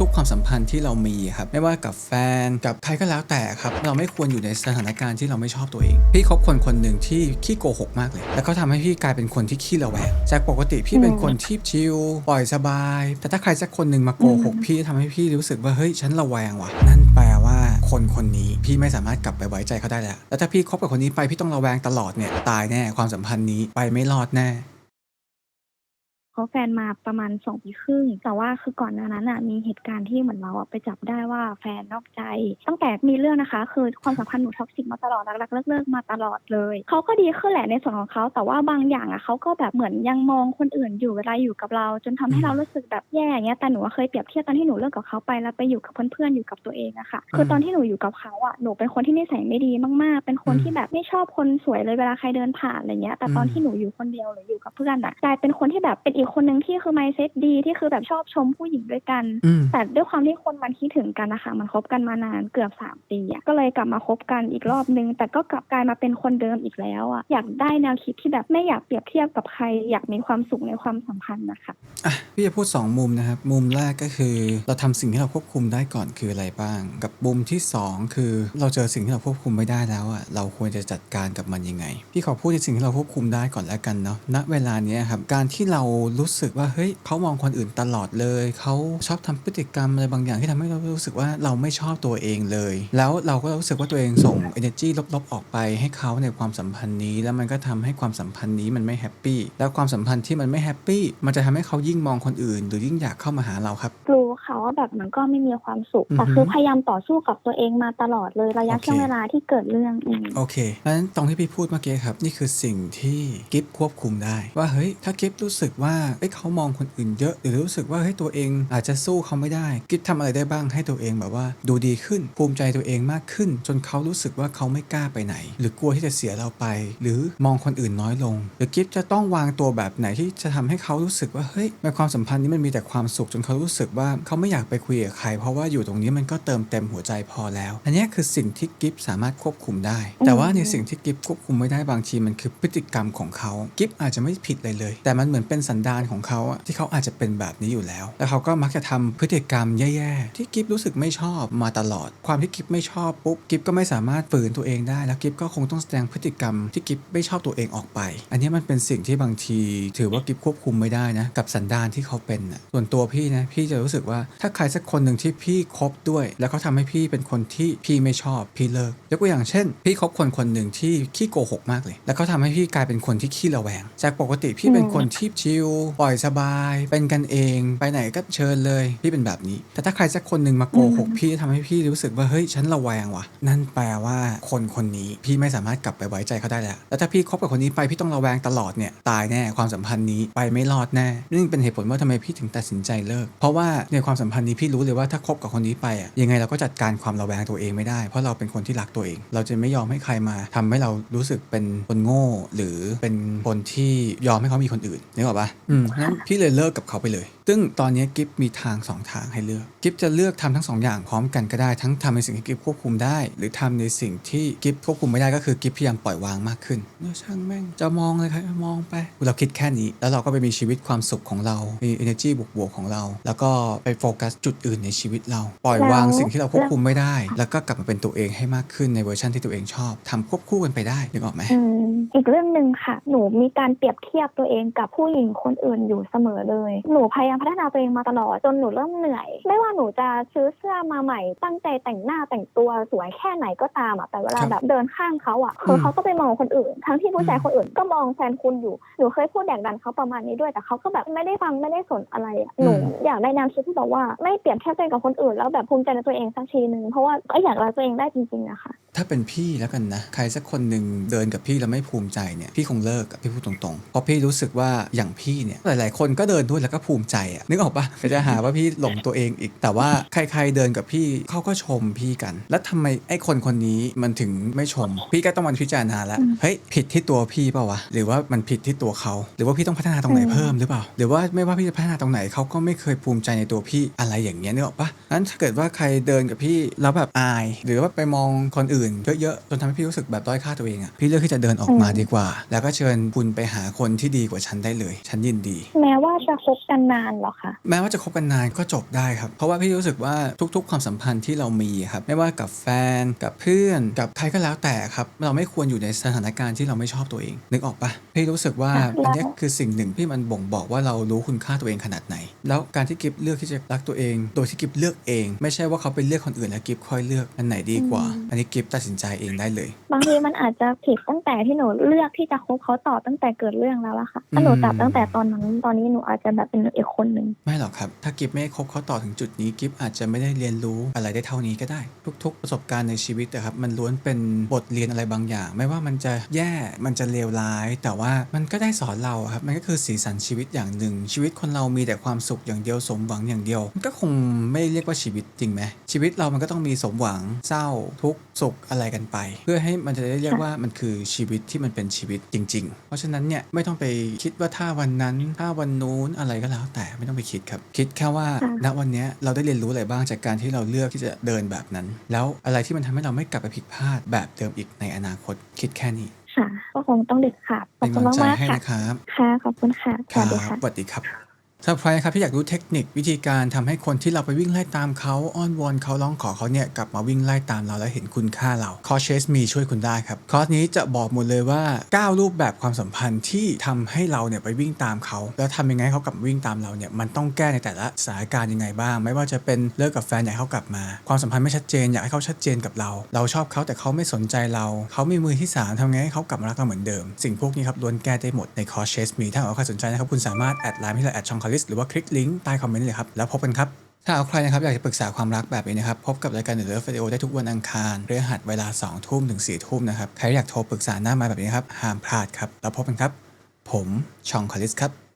ทุกๆ ความสัมพันธ์ที่เรามีครับไม่ว่ากับแฟนกับใครก็แล้วแต่ครับเราไม่ควรอยู่ในสถานการณ์ที่เราไม่ชอบตัวเอง พี่คบคนคนหนึ่งที่ขี้โกหกมากเลย แล้วก็ทำให้พี่กลายเป็นคนที่ขี้ระแวงจากปกติพี่เป็นคนที่ชิลปล่อยสบาย แต่ถ้าใครสักคนหนึ่งมาโกหกพี่ทำให้พี่รู้สึกว่าเฮ้ยฉันระแวงว่ะนั่นแปลว่าคนคนนี้พี่ไม่สามารถกลับไปไว้ใจเขาได้แล้วแล้วถ้าพี่คบกับคนนี้ไปพี่ต้องระแวงตลอดเนี่ยตายแน่ความสัมพันธ์นี้ไปไม่รอดแน่ เขาแฟนมาประมาณสองปีครึ่ง แต่ว่าคือก่อนหน้านั้นอะมีเหตุการณ์ที่เหมือนเราอะไปจับได้ว่าแฟนนอกใจ ตั้งแต่มีเรื่องนะคะ คือความสัมพันธ์หนูท็อกซิกมาตลอดรักๆเลิกๆมาตลอดเลยเขาก็ดีขึ้นแหละในส่วนของเขาแต่ว่าบางอย่างอะเขาก็แบบเหมือนยังมองคนอื่นอยู่เวลาอยู่กับเรา จนทำให้เรารู้สึกแบบแย่อย่างเงี้ยแต่หนูอะเคยเปรียบเทียบตอนที่หนูเลิกกับเขาไปแล้วไปอยู่กับเพื่อนๆอยู่กับตัวเองอะค่ะคือตอนที่หนูอยู่กับเขาอะหนูเป็นคนที่นิสัยไม่ดีมากๆ เป็นคนที่แบบไม่ชอบคนสวยเลยเวลาใครเดินผ่านอะไรเงี้ยแต่ตอนที่หนูอยู่คนเดียวหรืออยู่กับเพื่อนอะกลายเป็นคนที่แบบเป็นอีกคนนึงที่คือ mindset ดีที่คือแบบชอบชมผู้หญิงด้วยกัน อืม แต่ด้วยความที่คนมันคิดถึงกันนะคะ มันคบกันมานานเกือบสามปีอะก็เลยกลับมาคบกันอีกรอบนึง แต่ก็กลับกลายมาเป็นคนเดิมอีกแล้วอะอยากได้แนวคิดที่แบบไม่อยากเปรียบเทียบกับใคร อยากมีความสุขในความสัมพันธ์นะคะ อะพี่จะพูด 2 มุมนะครับ มุมแรกก็คือ เราทำสิ่งที่เราควบคุมได้ก่อนคืออะไรบ้าง กับมุมที่ 2 คือเราเจอสิ่งที่เราควบคุมไม่ได้แล้วอะเราควรจะจัดการกับมันยังไง พี่ขอพูดในสิ่งที่เราควบคุมได้ก่อนแล้วกันเนาะณเวลาเนี้ยครับการที่เรารู้สึกว่าเฮ้ยเขามองคนอื่นตลอดเลยเขาชอบทำพฤติกรรมอะไรบางอย่างที่ทำให้เรารู้สึกว่าเราไม่ชอบตัวเองเลย แล้วเราก็รู้สึกว่าตัวเองส่ง energy ลบๆออกไปให้เขาในความสัมพันธ์นี้ แล้วมันก็ทำให้ความสัมพันธ์นี้มันไม่แฮปปี้แล้วความสัมพันธ์ที่มันไม่แฮปปี้มันจะทำให้เขายิ่งมองคนอื่น หรือยิ่งอยากเข้ามาหาเราครับรู้ ค่ะว่าแบบมันก็ไม่มีความสุขแต่อือฮึคือพยายามต่อสู้กับตัวเองมาตลอดเลยระยะโอเคช่วงเวลาที่เกิดเรื่องอืมโอเคเพราะฉะนั้นตรงที่พี่พูดเมื่อกี้ครับ นี่คือสิ่งที่กิฟควบคุมได้ ว่าเฮ้ยถ้ากิฟรู้สึกว่าเอ้ยเขามองคนอื่นเยอะ หรือรู้สึกว่าเฮ้ยตัวเองอาจจะสู้เขาไม่ได้ กิฟทำอะไรได้บ้างให้ตัวเองแบบว่า ดูดีขึ้นภูมิใจตัวเองมากขึ้น จนเขารู้สึกว่าเขาไม่กล้าไปไหน หรือกลัวที่จะเสียเราไป หรือมองคนอื่นน้อยลง หรือกิฟจะต้องวางตัวแบบไหนที่จะทำให้เขารู้สึกว่าเฮ้ยในความสัมพันธ์นี้มันมีแต่ความสุขจนเขารู้สึกว่าเขาไม่อยากไปคุยกับใคร เพราะว่าอยู่ตรงนี้มันก็เติมเต็มหัวใจพอแล้ว อันเนี้ยคือสิ่งที่กิฟสามารถควบคุมได้ แต่ว่าในสิ่งที่กิฟควบคุมไม่ได้บางทีมันคือพฤติกรรมของเขากิฟอาจจะไม่ผิดเลยเลย แต่มันเหมือนเป็นสันดานของเขาอะที่เขาอาจจะเป็นแบบนี้อยู่แล้ว แล้วเขาก็มักจะทำพฤติกรรมแย่ๆที่กิฟรู้สึกไม่ชอบมาตลอด ความที่กิฟไม่ชอบปุ๊บกิฟก็ไม่สามารถฝืนตัวเองได้ แล้วกิฟก็คงต้องแสดงพฤติกรรมที่กิฟไม่ชอบตัวเองออกไป อันเนี้ยมันเป็นสิ่งที่บางที ถือว่ากิฟควบคุมไม่ได้นะกับสันดานที่เขาเป็นน่ะส่วนตัวพี่นะพี่จะรู้สึกว่าถ้าใครสักคนหนึ่งที่พี่คบด้วย แล้วเขาทำให้พี่เป็นคนที่พี่ไม่ชอบพี่เลิกยกตัวอย่างเช่น พี่คบคนคนหนึ่งที่ขี้โกหกมากเลย แล้วเขาทำให้พี่กลายเป็นคนที่ขี้ระแวง จากปกติพี่เป็นคนที่ชิลปล่อยสบาย เป็นกันเอง ไปไหนก็เชิญเลย พี่เป็นแบบนี้ แต่ถ้าใครสักคนหนึ่งมาโกหกพี่ทำให้พี่รู้สึกว่าเฮ้ยฉันระแวงว่ะ นั่นแปลว่าคนคนนี้พี่ไม่สามารถกลับไปไว้ใจเขาได้แล้วแล้วถ้าพี่คบกับคนนี้ไปพี่ต้องระแวงตลอดเนี่ยตายแน่ความสัมพันธ์นี้ไปไม่รอดแน่นี่เป็นเหตุผลว่าทำไมพี่ถึงตัดสินใจเลิก เพราะว่าในความสัมพันธ์นี้พี่รู้เลยว่าถ้าคบกับคนนี้ไปอะยังไงเราก็จัดการความระแวงตัวเองไม่ได้ เพราะเราเป็นคนที่รักตัวเอง เราจะไม่ยอมให้ใครมาทำให้เรารู้สึกเป็นคนโง่ หรือเป็นคนที่ยอมให้เขามีคนอื่นนึกออกปะอืมงั้นพี่เลยเลิกกับเขาไปเลย ซึ่งตอนนี้กิฟมีทางสองทางให้เลือก กิฟจะเลือกทำทั้งสองอย่างพร้อมกันก็ได้ทั้งทำในสิ่งที่กิฟควบคุมได้ หรือทำในสิ่งที่กิฟควบคุมไม่ได้ก็คือกิฟพยายามปล่อยวางมากขึ้นเนื้อช่างแม่งจะมองเลยใครมองไป เราคิดแค่นี้ แล้วเราก็ไปมีชีวิตความสุขของเรามี energy บวกๆของเรา แล้วก็ไปโฟกัสจุดอื่นในชีวิตเรา ปล่อยวางสิ่งที่เราควบคุมไม่ได้ แล้วก็กลับมาเป็นตัวเองให้มากขึ้นในเวอร์ชันที่ตัวเองชอบทำควบคู่กันไปได้นึกออกไหมอืมอีกเรื่องหนึ่งค่ะ หนูมีการเปรียบเทียบตัวเองกับผู้หญิงคนอื่นอยู่เสมอเลย หนูพยายามพัฒนาตัวเองมาตลอดจนหนูเริ่มเหนื่อย ไม่ว่าหนูจะซื้อเสื้อมาใหม่ ตั้งใจแต่งหน้าแต่งตัวสวยแค่ไหนก็ตามอะแต่เวลาครับแบบเดินข้างเขาอะคือมเขาก็ไปมองคนอื่น ทั้งที่ผู้ชายคนอื่นก็มองแฟนคุณอยู่หนูเคยพูดแดกดันเขาประมาณนี้ด้วยแต่เขาก็แบบไม่ได้ฟังไม่ได้สนอะไรอะหนูอยากได้แนวคิดที่บอกว่าไม่เปรียบเทียบตัวเองกับคนอื่น แล้วแบบภูมิใจในตัวเองสักทีหนึ่งเพราะว่าก็อยากรักตัวเองได้จริงๆนะคะถ้าเป็นพี่แล้วกันนะ ใครสักคนหนึ่งเดินกับพี่แล้วไม่ภูมิใจเนี่ยพี่คงเลิกอะพี่พูดตรงๆเพราะพี่รู้สึกว่าอย่างพี่เนี่ยหลายๆ คนก็เดินด้วยแล้วก็ภูมิใจอะนึกออกปะเดี๋ยวจะหาว่าพี่หลงตัวเองอีก แต่ว่าใคร ๆเดินกับพี่เขาก็ชมพี่กัน แล้วทำไมไอ้คนคนนี้มันถึงไม่ชม พี่ก็ต้องมาพิจารณาแล้วอืมเฮ้ยผิดที่ตัวพี่เปล่าวะหรือว่ามันผิดที่ตัวเขาหรือว่าพี่ต้องพัฒนาตรงไหนอืมเพิ่มหรือเปล่า หรือว่าไม่ว่าพี่จะพัฒนาตรงไหนเขาก็ไม่เคยภูมิใจในตัวพี่พี่อะไรอย่างเงี้ยนึกออกปะนั้นถ้าเกิดว่าใครเดินกับพี่แล้วแบบอาย หรือว่าไปมองคนอื่นเยอะๆจนทำให้พี่รู้สึกแบบด้อยค่าตัวเองอะพี่เลือกที่จะเดินออกมาอืมดีกว่า แล้วก็เชิญคุณไปหาคนที่ดีกว่าฉันได้เลย ฉันยินดี แม้ว่าจะคบกันนานเหรอคะแม้ว่าจะคบกันนานก็จบได้ครับ เพราะว่าพี่รู้สึกว่าทุก ๆ ความสัมพันธ์ที่เรามีครับ ไม่ว่ากับแฟน กับเพื่อน กับใครก็แล้วแต่ครับ เราไม่ควรอยู่ในสถานการณ์ที่เราไม่ชอบตัวเอง นึกออกปะพี่รู้สึกว่าค่ะอันเนี้ยแล้วคือสิ่งหนึ่งที่มันบ่งบอกว่าเรารู้คุณค่าตัวเองขนาดไหน แล้วการที่กิฟเลือกที่จะรักตัวเอง โดยที่กิฟเลือกเอง ไม่ใช่ว่าเขาไปเลือกคนอื่นแล้วกิฟค่อยเลือกอันไหนดีกว่า อันนี้กิฟตัดสินใจเองได้เลย บางทีมันอาจจะผิดตั้งแต่ที่หนูเลือกที่จะคบเขาต่อตั้งแต่เกิดเรื่องแล้วล่ะค่ะถ้าหนูจับตั้งแต่ตอนนั้นตอนนี้หนูอาจจะแบบเป็นอีกคนหนึ่งไม่หรอกครับ ถ้ากิฟไม่คบเขาต่อถึงจุดนี้กิฟอาจจะไม่ได้เรียนรู้อะไรได้เท่านี้ก็ได้ ทุก ๆ ประสบการณ์ในชีวิตนะครับมันล้วนเป็นบทเรียนอะไรบางอย่าง ไม่ว่ามันจะแย่มันจะเลวร้าย แต่ว่ามันก็ได้สอนเราอะครับมันก็คือสีสันชีวิตอย่างหนึ่งชีวิตคนเรามีแต่ความสุขอย่างเดียวสมหวังอย่างเดียวมันก็คงไม่เรียกว่าชีวิตจริงไหมชีวิตเรามันก็ต้องมีสมหวังเศร้าทุกข์สุขอะไรกันไป เพื่อให้มันจะได้เรียกว่ามันคือชีวิตที่มันเป็นชีวิตจริง ๆ เพราะฉะนั้นเนี่ยไม่ต้องไปคิดว่าถ้าวันนั้นถ้าวันนู้นอะไรก็แล้ว แต่ไม่ต้องไปคิดครับคิดแค่ว่าค่ะณวันเนี้ยเราได้เรียนรู้อะไรบ้างจากการที่เราเลือกที่จะเดินแบบนั้น แล้วอะไรที่มันทำให้เราไม่กลับไปผิดพลาดแบบเดิมอีกในอนาคตคิดแค่นี้ค่ะก็คงต้องเด็ดขาดขอเป็บนคุณกำลังใจมากให้ๆค่ะนะครับค่ะขอบคุณค่ะคสวัรัสดีบค่ะสวัสดีครับ สำหรับใครนะครับที่อยากรู้เทคนิควิธีการทำให้คนที่เราไปวิ่งไล่ตามเขาอ้อนวอนเขาร้องขอเขาเนี่ยกลับมาวิ่งไล่ตามเราแล้วเห็นคุณค่าเราคอร์เชสมีช่วยคุณได้ครับคอร์สนี้จะบอกหมดเลยว่า 9 รูปแบบความสัมพันธ์ที่ทำให้เราเนี่ยไปวิ่งตามเขา แล้วทำยังไงเขากลับวิ่งตามเราเนี่ยมันต้องแก้ในแต่ละสถานการณ์ยังไงบ้าง ไม่ว่าจะเป็นเลิกกับแฟนอยากให้เขากลับมา ความสัมพันธ์ไม่ชัดเจนอยากให้เขาชัดเจนกับเรา เราชอบเขาแต่เขาไม่สนใจเรา เขามีมือที่สามทำไงให้เขากลับมารักเราเหมือนเดิม สิ่งพวกนี้ครับล้วนแก้ได้หมดในคอร์เชสมีถ้าหากว่าใครสนใจนะครับคุณสามารถแอดไลน์ที่เราแอดช่องลิสหรือว่าคลิกลิงก์ใต้คอมเมนต์เลยครับ แล้วพบกันครับ ถ้าเอาใครนะครับอยากจะปรึกษาความรักแบบนี้นะครับ พบกับรายการเดอะเลิฟวิดีโอได้ทุกวันอังคารเรือหัดเวลา 2 ทุ่มถึง 4 ทุ่มนะครับ ใครอยากโทรปรึกษาหน้าไมาแบบนี้ครับห้ามพลาดครับ แล้วพบกันครับ ผมชองคอลิสครับ